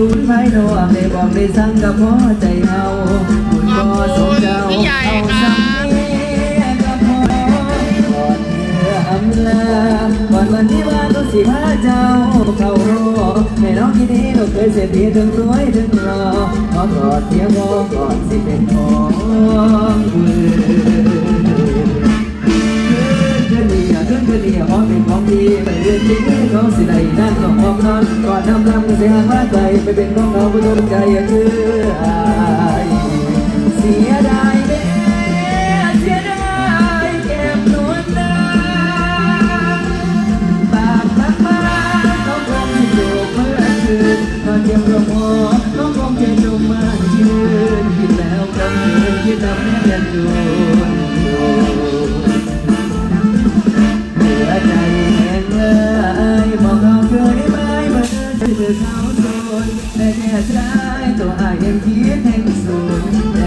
สูนไม้โนอไม่บอกได้สั่งกับพ่อใจเฮาบุญบ่อสมเจ้าเอาซ้ำนี้กับพ่อก่อนเมื่ออำลาก่นวันที่ว่าลูกสิพาเจ้าเขารอแม่น้องที่ดีเราเคยเสียดีถึงรวยถึงรอขอกอดเทียวบอก อนก่อนนำลำเสียงว่าใจไปเป็นของเอาผู้ทนใจย่าเชื่อเสียดาย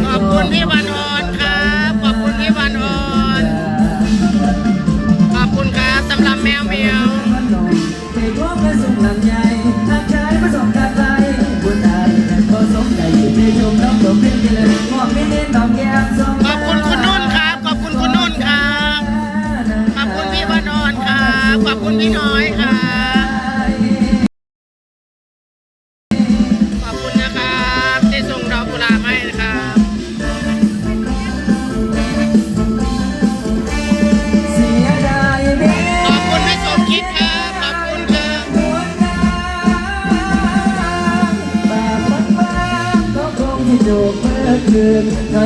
ขอบคุณพี่วันโอ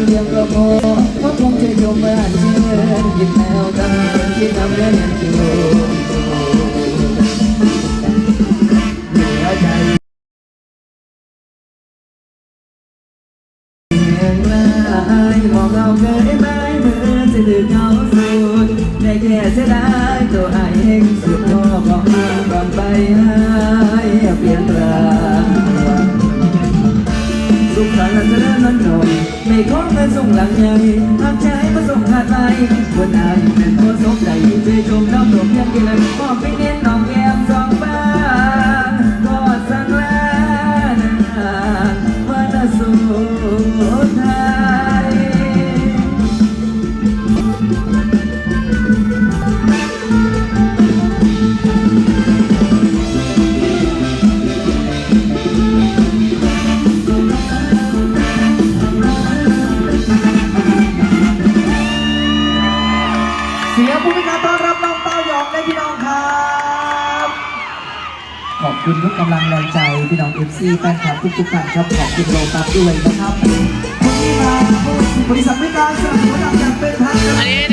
tiếng cờ mưa mắt không thể dùng với hạnh chia nhịp theo ta khi tâm đến nhận chiều Hãy subscribe cho kênh Ghiền Mì Gõ Để không bỏ lỡ những video hấp dẫn ในท้อเงินส่งหลังใหญ่ทำใจปรส่งค์ขาดไปวันน้นเป็นคนสมใจใจจมน้ำลมยังกินอะไรก็ไม่เน้น ทุกๆท่านครับขอบคุณโลตัสด้วยนะครับวันนี้มาพูดบริษัทไม่การสนับสนุนอย่างเป็นทางการ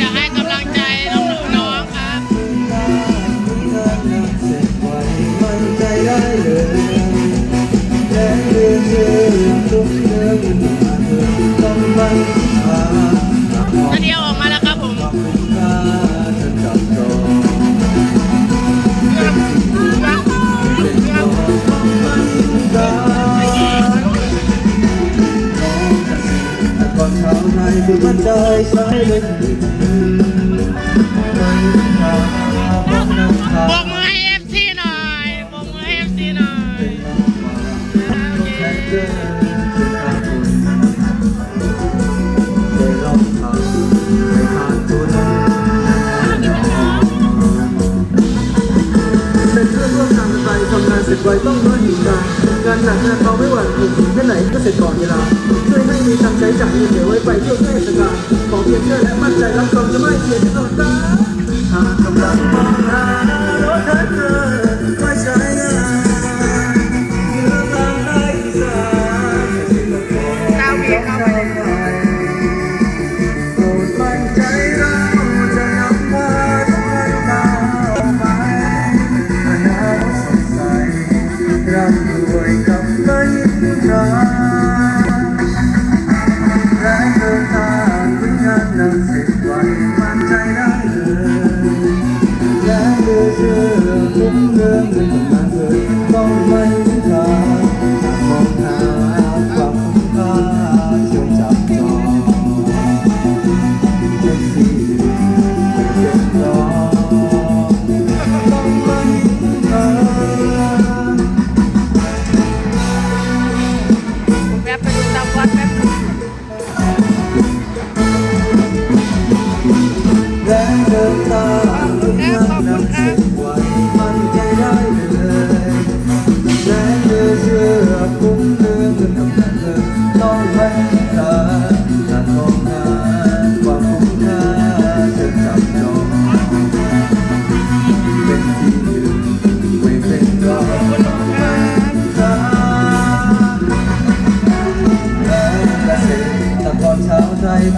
บอกมืให้เอฟซีหน่อยบอกมืให้เอฟซีหน่อยโอเคเสร็จไวต้องด้วยหินตางานหนักงานเบาไม่หวั่นถึงแค่ไหนก็เสร็จก่อนเวลาเพื่อให้มีตังใจจากเงินเหลือไว้ไปเที่ยว Obrigada.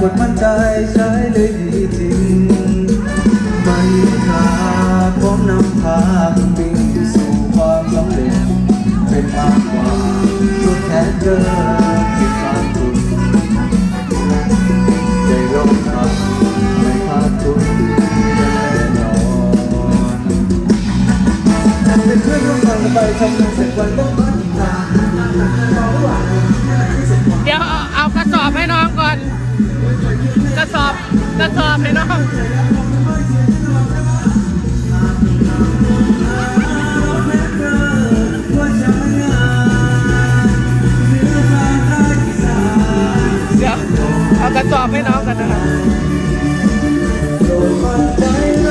กรชาวไทยคนมั่นใจใช้เลยดีจริงไม่ขาดพร้อมนำพาวิ่งสู่ความสำเร็จเป็นมากกว่าทุกแค่เดินที่ขาดทุนใจร้องทำไม่ขาดทุนแน่นอนเป็นเพื่อนร่วมทางกันไปทำงาน กระสอบให้น้องเดี๋ยวเอากระสอบให้น้องกันนะครับ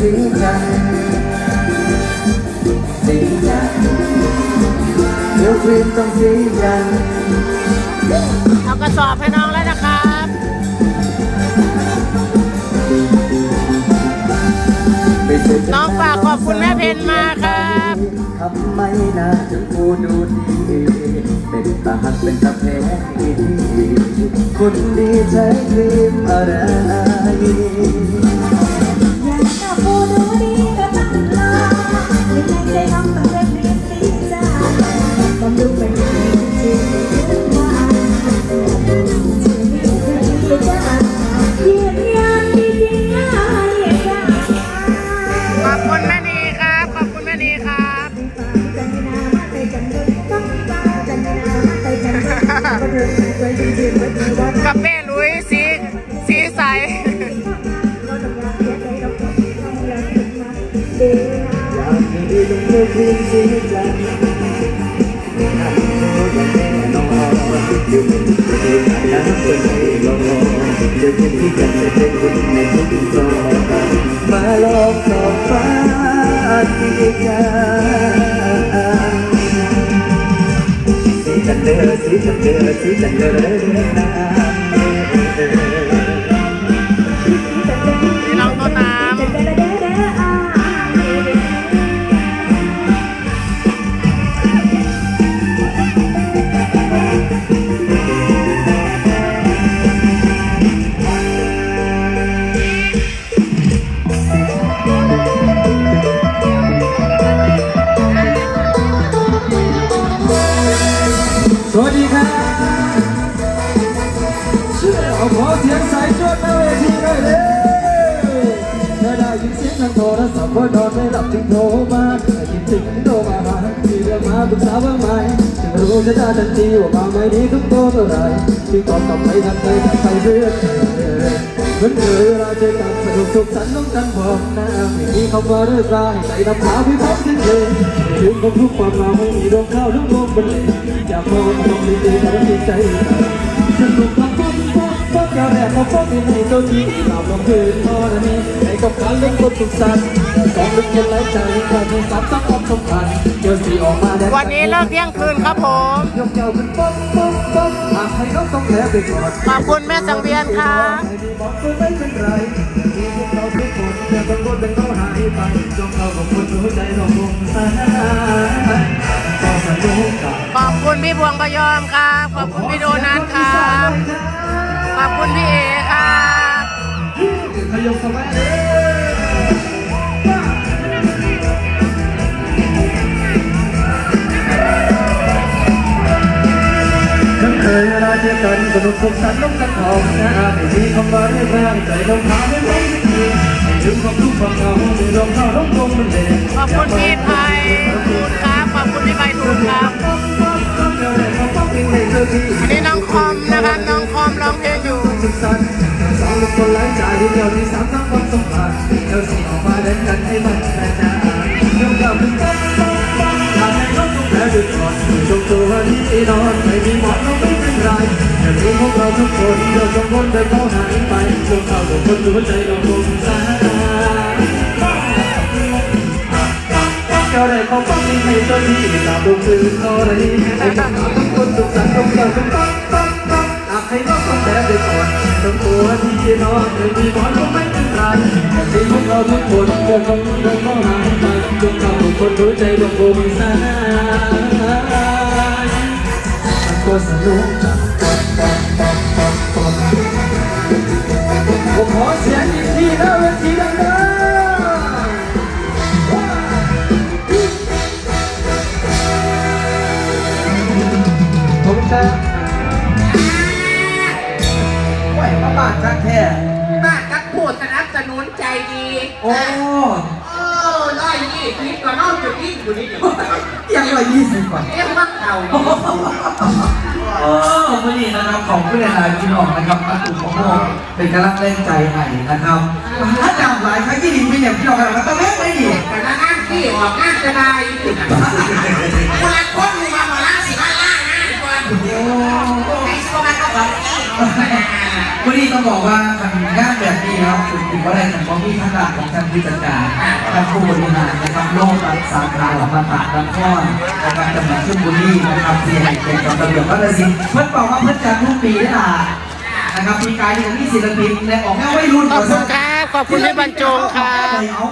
พริงสิงจันสิงจันเดี๋ยวพริกต้องสิงจันเอากระสอบให้น้องแล้วนะครับน้องฝากขอบคุณแม่เพนมาครับทำไมนะถึงกูดูดีเป็นตาหักเป็นตาแพ้คนดีใช้ครีมอะไร ไม่ เลือกครีมสีจันทร์หันน้ยังแน่นอนอยู่เป็นที่ลองจะเป็นที่กันจะเป็นคนในทุกตอนมาลองสอบฟ้าดีกันสีจันเดอสีจันเดอสีจันเดือนะ เธอได้ยินเสียงทางโทรศัพท์ว่านอนไม่หลับจึงโทรมาได้ยินถึงโทรมาหามีเรื่องมาปรึกษาบ้างไหมจึงรู้จะได้ทันทีว่ามามไม่ดีทุกโตเท่าไรจึงตอบกลับไปทันใจทันไปเรื่อยเหมือนเวลาเจอกันสนุกสุขสันต์น้องกันพร้อมหน้าไม่มีคำว่าเลิกราให้ใจนำพาพี่พบสิ้นเลยลืมความทุกข์ความเหงาไม่มีดวงข้าวทุกดวงลมบนเลยอยากมองมองดีๆแต่ไม่มีใจ แรกมาฟังในในตัวจริงกลับลงคืนตอนนี้ให้กับการเล่นทสุขสันต์สองลึกคนไร้ใจการเป็นสับสังความสำคัญเจอสีออกมาแดงวันนี้เลิกเที่ยงคืนครับผมยกเจ้าขึ้นป๊อกป๊อกป๊อกหากให้เขาต้องแพ้ไปก่อนขอบคุณแม่สังเวียนครับไม่ได้บอกก็ไม่เป็นไรมีพวกเราทุกคนแต่บางคนเป็นเขาหายไปจงเขาของคนหัวใจเราคงสายก็สนุกกับขอบคุณพี่พวงพยอมครับ ขอบคุณพี่โดนัทครับ ขอบคุณพี่เอครับขยกสมัยเลยฉันเคยเวลาเจอกันสนุกสุขสันต์ล้มกันทองนะไม่มีคำว่าเรียกร้องใจลงหาไม่ร้องไม่ทีให้ถึงความทุกข์ความเหงาไม่ร้องเข้าร้องลงมันเด่นขอบคุณพี่ไพทูลครับขอบคุณพี่ไพทูลครับต้ อันนี้น้องเป็นในเธอมนะครับน้องคอมร้องเพลงอยู่สองคนหลายใจเดียวที่สามทั้งความสงสารเดี๋ยวสี่ออกมาเล่นกันให้มันกระจายยกกับเป็นต้นต้นทำให้รถทุกแผลหยุดก่อนจงตัวที่นอนไม่มีหมอนก็ไม่เป็นไรอย่าลืมพวกเราทุกคนเดี๋ยวสองคนเดินเข้าหายไปพวกเราทุกคนหัวใจเราคงสาย เจ้าได้ขอฟังให้ตัวที่ตามดูคืนอะไรให้พวกเราทุกคนสุขสันต์จงเกิดเป็นต้นต้นต้นอาให้น้องต้องแพ้ไปก่อนทั้งตัวที่จะนอนไม่มีหมอนก็ไม่เป็นไรแต่ที่พวกเราทุกคนเดินต้องเข้าหาไปทุกเราทุกคนรู้ใจดว่าโกมีสายมันก็สนุกจังผมขอเสียง ๆขอบคุณครับไหวมาบาดจักแท้บ้านกักพูดสนับสนุนใจดีโอ้เออร้อยยี่สิบกว่านอกจุดยิ่งอยู่นี่เดี๋ยวยังร้อยยี่สิบกว่าเรียกว่าเก่าโอ้วันนี้นะครับของผู้ใหญ่พี่น้องนะครับมาตุ่มโมโหเป็นกำลังแรงใจให้นะครับถ้าจำหลายครั้งที่ดินไม่อย่างพี่น้องกันก็ต้องเล่นไม่ดีแต่ละงานที่ออกงานจะได้อยู่นะคนละคนมีมาหมดละสิบห้าล้านนะคน โอ้ ไอ้สมัยก็บอกที่ วันนี้ต้องบอกว่าทำงานแบบนี้ครับถึงถึงว่าได้ทางของพี่ท่านของท่านผู้จัดการท่านผู้บริหารนะครับโลกสาขาหลังมาตากนครนะครับจังหวัดชลบุรีนะครับที่ให้เป็นกับระเบียบวัฒนศิลป์เพิ่นบอกว่าเพิ่นจัดทุกปีนี่ล่ะนะครับมีการที่มีศิลปินและออกแนววัยรุ่นขอบคุณครับขอบคุณพี่บรรจงครับเอา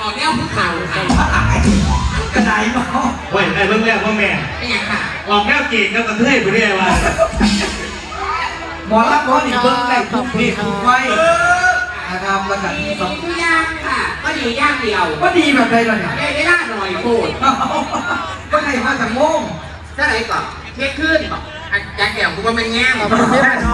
ออกแนวภูเขาค่ะกระไดเนาะเว้ยไอ้เรื่องแรกว่าแม่เป็นยังค่ะออกแก้วจีบกับกระเทยไปเรื่อยว่า หมอรับร้อนอีกเบิ้งแต่ทุกปีทุกไว้นะครับแล้วกันดีทุกอย่างค่ะก็ดีอย่างเดียวก็ดีแบบใดล่ะเนี่ยได้เวลาหน่อยพูดก็ให้มาจากโมงเท่าไหร่ก่อนเที่ยงคืนบอกอันจักเดี่ยวกูว่ามันแง่ขอบคุณพี่บรรจง